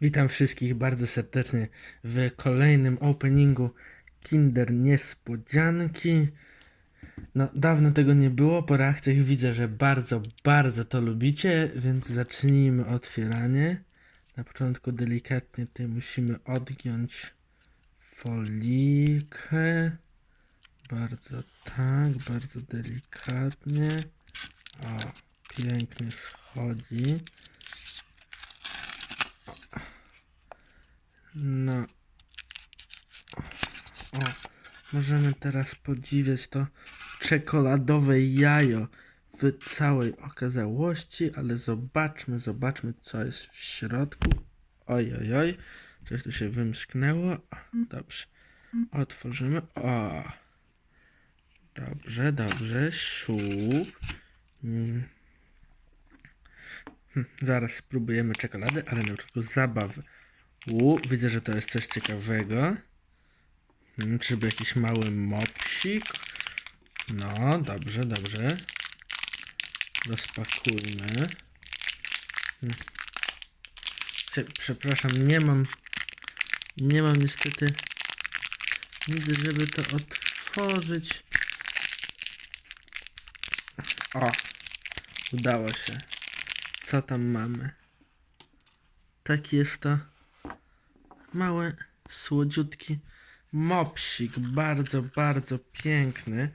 Witam wszystkich bardzo serdecznie w kolejnym openingu Kinder Niespodzianki. No, dawno tego nie było, po reakcjach widzę, że bardzo, bardzo to lubicie, więc zacznijmy otwieranie. Na początku delikatnie tutaj musimy odgiąć folikę. Bardzo tak, bardzo delikatnie. O, pięknie schodzi. No. O, możemy teraz podziwiać to czekoladowe jajo w całej okazałości, ale zobaczmy, zobaczmy co jest w środku. Oj, oj, oj. Coś tu się wymsknęło. Dobrze. Otworzymy. O. Dobrze, dobrze. Siup. Mm. Hm, Zaraz spróbujemy czekolady, ale na początku zabawy. U, widzę, że to jest coś ciekawego. Hmm, czyżby jakiś mały mopsik? No, dobrze, dobrze. Rozpakujmy. Hmm. Prze- Przepraszam, nie mam. Nie mam niestety nic, żeby to otworzyć. O, udało się. Co tam mamy? Taki jest to mały, słodziutki mopsik, bardzo, bardzo piękny.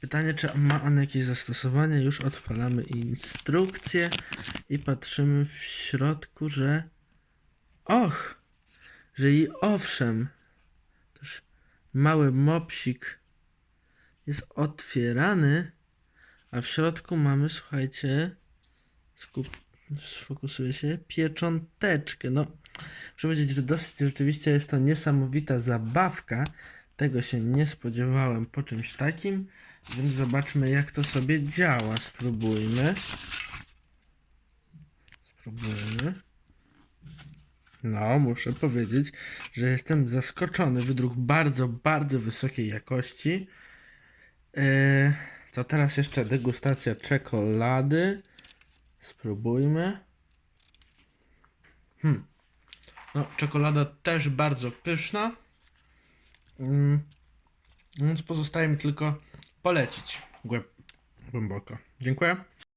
Pytanie, czy ma on jakieś zastosowanie? Już odpalamy instrukcję i patrzymy w środku, że och, że i owszem, też mały mopsik jest otwierany, a w środku mamy, słuchajcie, skup, sfokusuję się, piecząteczkę. No, Muszę powiedzieć, że dosyć rzeczywiście jest to niesamowita zabawka. Tego się nie spodziewałem po czymś takim, więc zobaczmy jak to sobie działa. Spróbujmy. Spróbujmy. No, muszę powiedzieć, że jestem zaskoczony. Wydruk bardzo, bardzo wysokiej jakości. Eee, to teraz jeszcze degustacja czekolady. Spróbujmy. Hmm. No, czekolada też bardzo pyszna. Mm, więc pozostaje mi tylko polecić głęb- głęboko. Dziękuję.